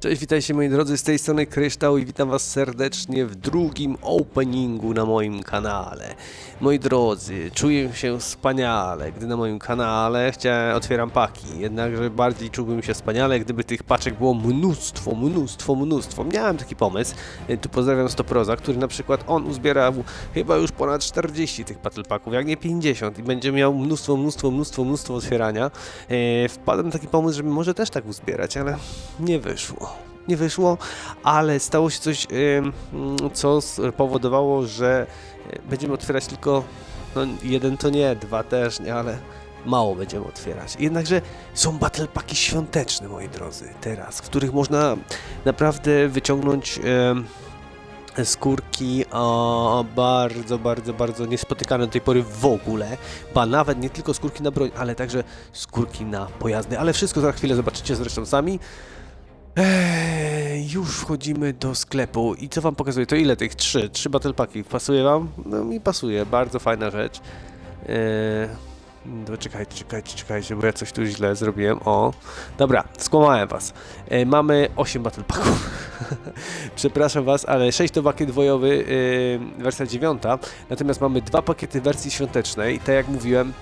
Cześć, witajcie moi drodzy, z tej strony Kryształ i witam was serdecznie w drugim openingu na moim kanale. Moi drodzy, czuję się wspaniale, gdy na moim kanale otwieram paki, jednakże bardziej czułbym się wspaniale, gdyby tych paczek było mnóstwo, mnóstwo, mnóstwo. Miałem taki pomysł, e, tu pozdrawiam Stoproza, który na przykład on uzbierał chyba już ponad 40 tych battle jak nie 50 i będzie miał mnóstwo, mnóstwo, mnóstwo, mnóstwo otwierania. E, wpadłem na taki pomysł, żeby może też tak uzbierać, ale nie wyszło nie wyszło, ale stało się coś, co spowodowało, że e, będziemy otwierać tylko no, jeden to nie, dwa też nie, ale mało będziemy otwierać. Jednakże są battle paki świąteczne, moi drodzy, teraz, w których można naprawdę wyciągnąć skórki o, bardzo, bardzo, bardzo niespotykane do tej pory w ogóle, ba nawet nie tylko skórki na broń, ale także skórki na pojazdy, ale wszystko za chwilę zobaczycie zresztą sami. Eee, już wchodzimy do sklepu i co wam pokazuję? To ile tych? Trzy. Trzy battle paki. Pasuje wam? No mi pasuje. Bardzo fajna rzecz. Eee, no czekajcie, czekajcie, czekajcie, bo ja coś tu źle zrobiłem. O, dobra, skłamałem was. E, mamy 8 battle packów. Przepraszam was, ale 6 to pakiet dwojowy, e, wersja 9. Natomiast mamy dwa pakiety wersji świątecznej. Tak jak mówiłem,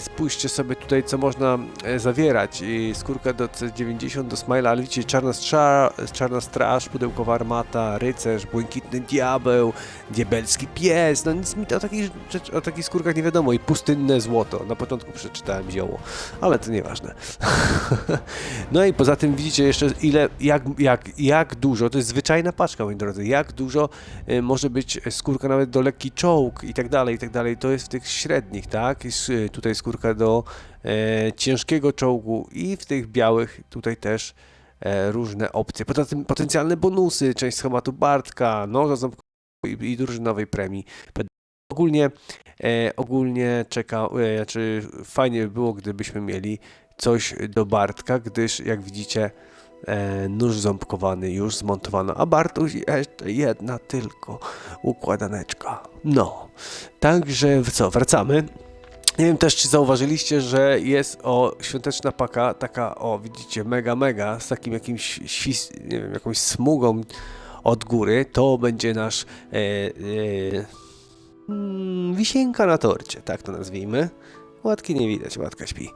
spójrzcie sobie tutaj, co można e, zawierać. I skórka do C90, do Smile, ale widzicie, czarna, strza, czarna straż, pudełkowa armata, rycerz, błękitny diabeł, diabelski pies. No nic mi to o takich, o takich skórkach nie wiadomo. I pustynne złoto. Na początku przeczytałem zioło, ale to nieważne. no i poza tym widzicie jeszcze ile, jak, jak, jak dużo, to jest zwyczajna paczka, moi drodzy, jak dużo e, może być skórka nawet do lekki czołg i tak dalej, i tak dalej. To jest w tych średnich, tak? E, tutaj skórka do e, ciężkiego czołgu i w tych białych tutaj też e, różne opcje. Poza tym potencjalne bonusy, część schematu Bartka, noża ząbkowego i, i drużynowej premii. Ogólnie, e, ogólnie czeka, e, znaczy fajnie by było, gdybyśmy mieli coś do Bartka, gdyż jak widzicie e, nóż ząbkowany już zmontowano, a Bartuś jeszcze jedna tylko układaneczka. No, także co, wracamy. Nie wiem też, czy zauważyliście, że jest o świąteczna paka, taka o, widzicie, mega, mega, z takim jakimś świs, nie wiem, jakąś smugą od góry. To będzie nasz e, e, mm, wisienka na torcie, tak to nazwijmy. Łatki nie widać, łatka śpi.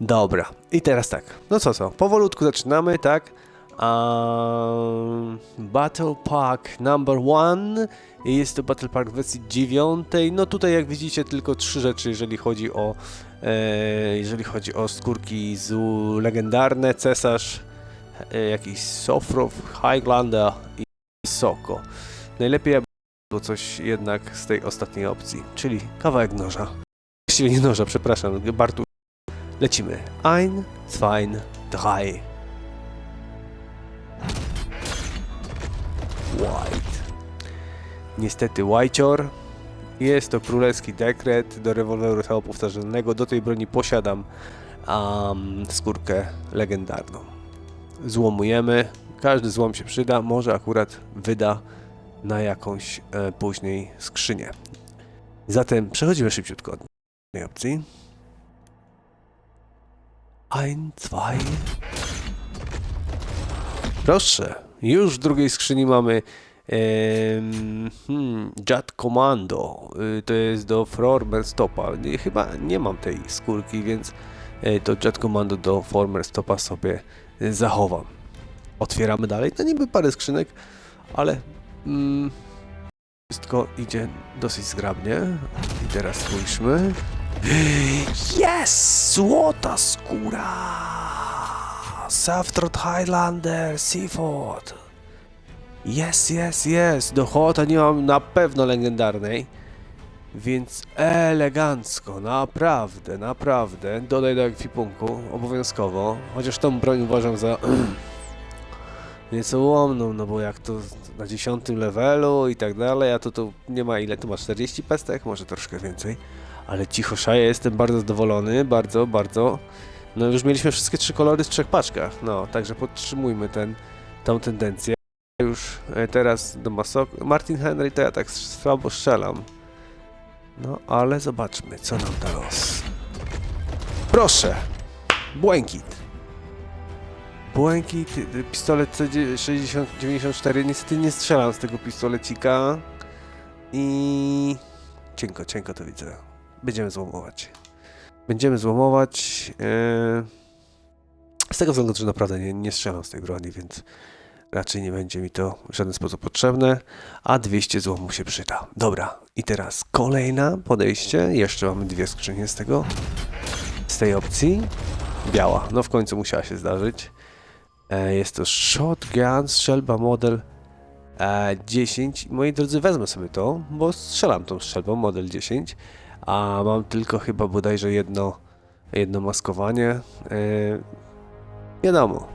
Dobra, i teraz tak, no co co, powolutku zaczynamy, tak? Um, Battle Pack number one. Jest to Battle Pack w wersji dziewiątej. No tutaj jak widzicie tylko trzy rzeczy, jeżeli chodzi o e, jeżeli chodzi o skórki z legendarne, cesarz, e, jakiś Sofrow, Highlander i Soko. Najlepiej aby było coś jednak z tej ostatniej opcji, czyli kawałek noża. Właściwie nie noża, przepraszam, Bartu. Lecimy. Ein, zwei, drei. White. Niestety Whitecior. Jest to królewski dekret do rewolweru samopowtarzalnego. Do tej broni posiadam um, skórkę legendarną. Złomujemy. Każdy złom się przyda. Może akurat wyda na jakąś e, później skrzynię. Zatem przechodzimy szybciutko od tej opcji. Ein, zwei. Proszę, już w drugiej skrzyni mamy hmm, Jet Commando. Y, To jest do Former Stopa. Chyba nie mam tej skórki, więc e, to Jet Commando do Former Stopa sobie e, zachowam. Otwieramy dalej. No niby parę skrzynek, ale mm, wszystko idzie dosyć zgrabnie. I teraz spójrzmy. Jest! Złota skóra! Saftrot Highlander, Seaford. Jest, jest, jest. Do Hołota nie mam na pewno legendarnej. Więc elegancko, naprawdę, naprawdę. Dodaj do ekwipunku, obowiązkowo. Chociaż tą broń uważam za nieco łomną, no bo jak to na 10 levelu i tak dalej, a to tu nie ma ile, tu ma 40 pestek, może troszkę więcej. Ale cicho szaję, jestem bardzo zadowolony, bardzo, bardzo. No już mieliśmy wszystkie trzy kolory w trzech paczkach, no, także podtrzymujmy ten, tą tendencję. Już e, teraz do Masok... Martin Henry to ja tak słabo strzelam. No, ale zobaczmy, co nam da los. Proszę! Błękit. Błękit, y, pistolet C60-94. Niestety nie strzelam z tego pistolecika. I... Cienko, cienko to widzę. Będziemy złomować. Będziemy złomować. Yy... Z tego względu, że naprawdę nie, nie strzelam z tej broni, więc raczej nie będzie mi to w żaden sposób potrzebne. A 200 złomu się przyda. Dobra, i teraz kolejna podejście. Jeszcze mamy dwie skrzynie z tego. Z tej opcji. Biała. No w końcu musiała się zdarzyć. E, Jest to shotgun, strzelba model e, 10. Moi drodzy, wezmę sobie to, bo strzelam tą strzelbą model 10, a mam tylko chyba bodajże jedno, jedno maskowanie. E, wiadomo,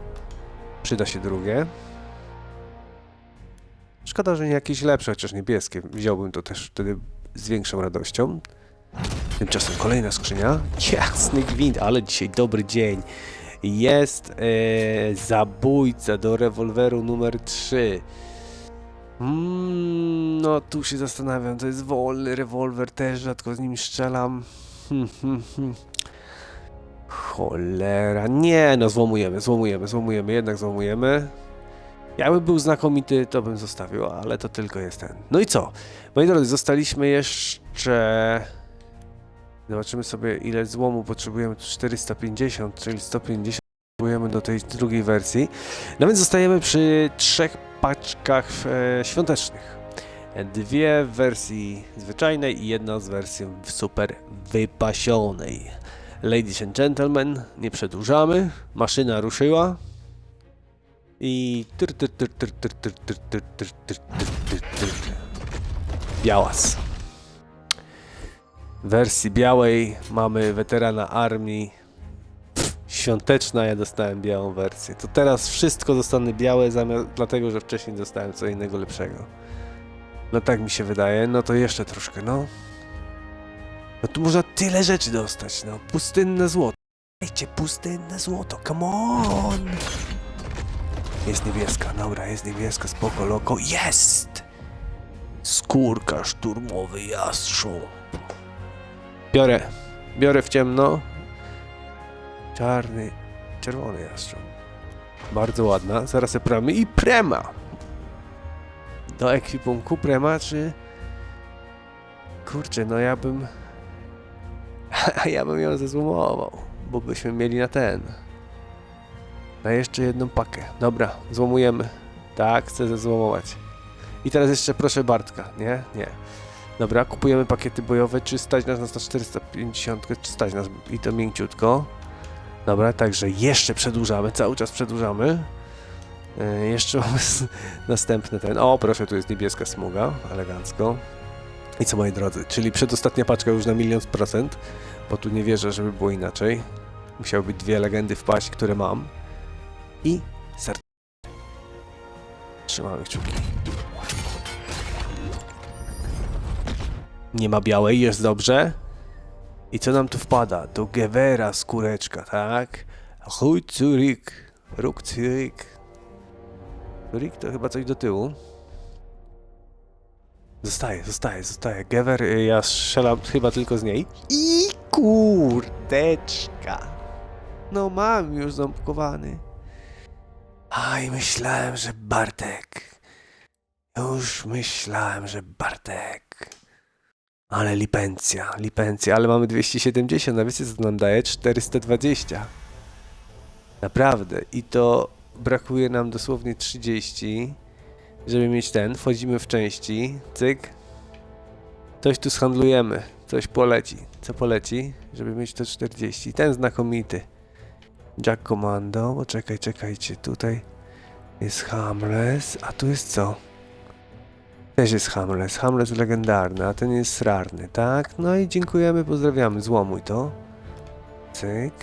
przyda się drugie. Szkoda, że nie jakieś lepsze, chociaż niebieskie. Wziąłbym to też wtedy z większą radością. Tymczasem kolejna skrzynia. Jasny gwint, ale dzisiaj dobry dzień. Jest e, zabójca do rewolweru numer 3. Mm, no tu się zastanawiam, to jest wolny rewolwer, też rzadko z nim strzelam. Hmm, hmm, hmm. Cholera, nie no złomujemy, złomujemy, złomujemy, jednak złomujemy. Jakby był znakomity, to bym zostawił, ale to tylko jest ten. No i co? Moi drodzy, zostaliśmy jeszcze... Zobaczymy sobie ile złomu potrzebujemy. Tu 450, czyli 150 potrzebujemy do tej drugiej wersji. No więc zostajemy przy trzech paczkach świątecznych. Dwie w wersji zwyczajnej i jedna z wersji super wypasionej. Ladies and gentlemen, nie przedłużamy. Maszyna ruszyła. I. Białas. W wersji białej mamy weterana armii Świąteczna, ja dostałem białą wersję. To teraz wszystko zostanę białe, zamiast, dlatego że wcześniej dostałem co innego lepszego. No tak mi się wydaje, no to jeszcze troszkę, no. No tu można tyle rzeczy dostać, no. Pustynne złoto. Dajcie pustynne złoto, come on! Jest niebieska, dobra, jest niebieska, spoko, loko. Jest! Skórka szturmowy jastrząb. Biorę, biorę w ciemno. Czarny, czerwony jastrząb. Bardzo ładna, zaraz se pramy i prema! Do ekwipunku prema, czy... Kurczę, no ja bym... Ja bym ją zezłomował, bo byśmy mieli na ten. Na jeszcze jedną pakę. Dobra, złomujemy. Tak, chcę zezłomować. I teraz jeszcze proszę Bartka, nie? Nie. Dobra, kupujemy pakiety bojowe. Czy stać nas na 450? Czy stać nas i to mięciutko? Dobra, także jeszcze przedłużamy, cały czas przedłużamy. E, jeszcze mamy następny ten. O, proszę, tu jest niebieska smuga, elegancko. I co moi drodzy, czyli przedostatnia paczka już na milion procent, bo tu nie wierzę, żeby było inaczej. Musiały być dwie legendy wpaść, które mam. I ser... Trzymamy kciuki. Nie ma białej, jest dobrze. I co nam tu wpada? Do Gewera skóreczka, tak? Chuj Zurich. Ruk Zurich. Zurich to chyba coś do tyłu. Zostaje, zostaje, zostaje. Gewer, y, ja strzelam chyba tylko z niej. I kurteczka. No mam już ząbkowany. Aj, myślałem, że Bartek. Już myślałem, że Bartek. Ale lipencja, lipencja, ale mamy 270, a wiecie co to nam daje? 420. Naprawdę. I to brakuje nam dosłownie 30, żeby mieć ten. Wchodzimy w części, cyk. Coś tu schandlujemy, coś poleci. Co poleci? Żeby mieć to 40. Ten znakomity. Jack Commando, bo czekaj, czekajcie, tutaj jest Hamles, a tu jest co? Też jest Hamles, Hamles legendarny, a ten jest srarny, tak? No i dziękujemy, pozdrawiamy, złomuj to. Cyk.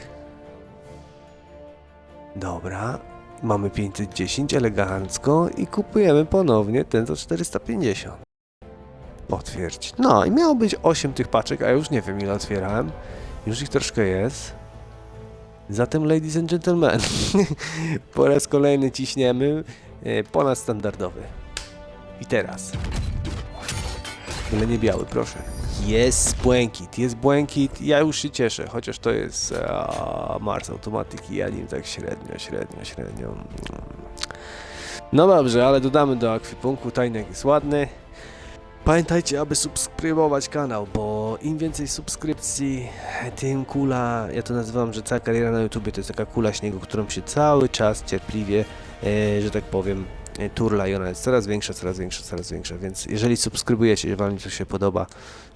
Dobra, mamy 510 elegancko i kupujemy ponownie ten za 450. Potwierdź. No i miało być 8 tych paczek, a już nie wiem ile otwierałem. Już ich troszkę jest. Zatem, ladies and gentlemen, po raz kolejny ciśniemy e, ponadstandardowy. I teraz. Ale nie biały, proszę. Jest błękit, jest błękit. Ja już się cieszę, chociaż to jest a, Mars Automatic i ja nim tak średnio, średnio, średnio. No dobrze, ale dodamy do akwipunku. Tajnek jest ładny. Pamiętajcie, aby subskrybować kanał, bo im więcej subskrypcji, tym kula, ja to nazywam, że cała kariera na YouTubie to jest taka kula śniegu, którą się cały czas cierpliwie, e, że tak powiem, turla i ona jest coraz większa, coraz większa, coraz większa, więc jeżeli subskrybujecie, jeżeli Wam to się podoba,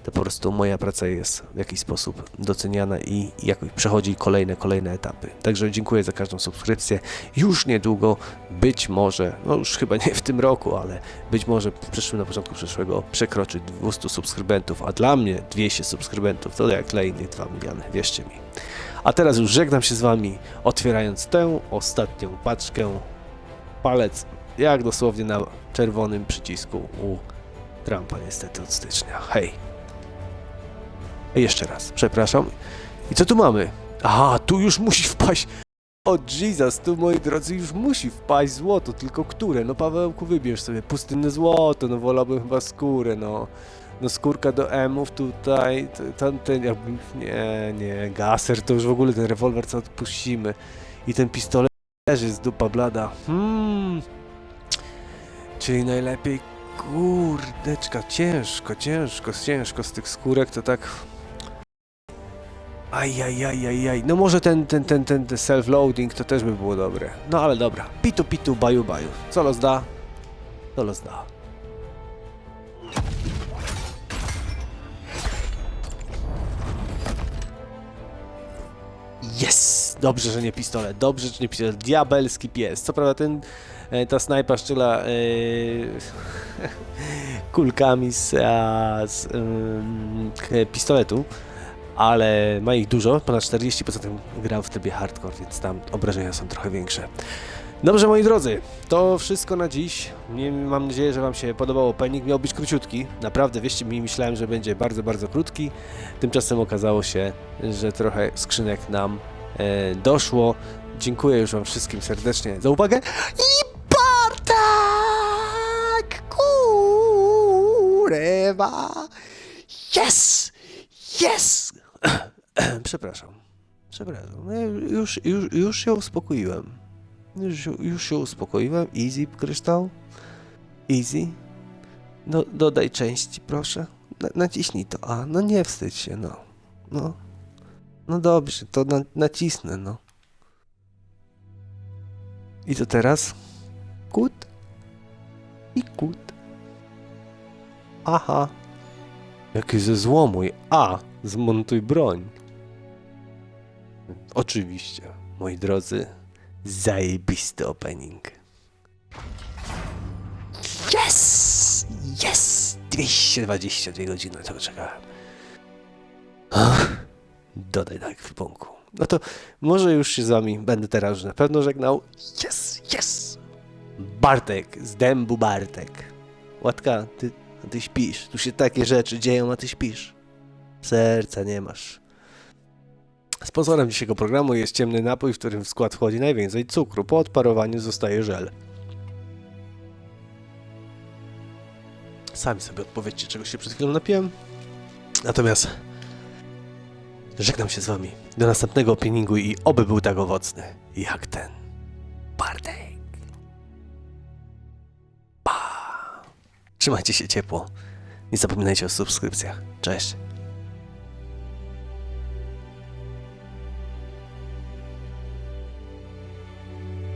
to po prostu moja praca jest w jakiś sposób doceniana i, jakoś przechodzi kolejne, kolejne etapy. Także dziękuję za każdą subskrypcję. Już niedługo, być może, no już chyba nie w tym roku, ale być może w przyszłym, na początku przyszłego przekroczy 200 subskrybentów, a dla mnie 200 subskrybentów to jak dla innych 2 miliony, wierzcie mi. A teraz już żegnam się z Wami, otwierając tę ostatnią paczkę. Palec jak dosłownie na czerwonym przycisku u Trumpa niestety od stycznia. Hej! Jeszcze raz, przepraszam. I co tu mamy? Aha, tu już musi wpaść. O Jesus, tu moi drodzy już musi wpaść złoto, tylko które? No Pawełku wybierz sobie pustynne złoto, no wolałbym chyba skórę, no. No skórka do emów tutaj, tamten jakby, nie, nie, gaser to już w ogóle ten rewolwer co odpuścimy. I ten pistolet też jest dupa blada. Hmm. Czyli najlepiej, kurdeczka, ciężko, ciężko, ciężko z tych skórek to tak... Ajajajajaj, no może ten, ten, ten, ten, self-loading to też by było dobre. No ale dobra, pitu pitu, baju baju. Co los da? To los da. Yes! Dobrze, że nie pistolet, dobrze, że nie pistolet. Diabelski pies. Co prawda ten, ta snajpa szczyla e, kulkami z, z pistoletu, ale ma ich dużo, ponad 40, poza tym gram w trybie hardcore, więc tam obrażenia są trochę większe. Dobrze, moi drodzy, to wszystko na dziś. Mam nadzieję, że Wam się podobał opening. Miał być króciutki. Naprawdę, wierzcie mi, myślałem, że będzie bardzo, bardzo krótki. Tymczasem okazało się, że trochę skrzynek nam e, doszło. Dziękuję już Wam wszystkim serdecznie za uwagę. I Yes! Yes! Przepraszam. Przepraszam. Już, już, już się uspokoiłem. Już, już się uspokoiłem. Easy, kryształ. Easy. No, dodaj części, proszę. Na, naciśnij to. A, no nie wstydź się, no. No. No dobrze, to na, nacisnę, no. I to teraz? Kut. I kut. Aha. Jakie ze złomuj. A, zmontuj broń. Oczywiście, moi drodzy, zajebisty opening. Yes! Yes! 222 godziny tego czekałem. Ach, dodaj do ekwipunku. No to może już się z wami będę teraz na pewno żegnał. Yes! Yes! Bartek, z dębu Bartek. Łatka, ty, ty śpisz. Tu się takie rzeczy dzieją, a ty śpisz. Serca nie masz. Sponsorem dzisiejszego programu jest ciemny napój, w którym w skład wchodzi najwięcej cukru. Po odparowaniu zostaje żel. Sami sobie odpowiedzcie, czego się przed chwilą napiłem. Natomiast żegnam się z wami. Do następnego openingu i oby był tak owocny, jak ten. Trzymajcie się ciepło. Nie zapominajcie o subskrypcjach. Cześć.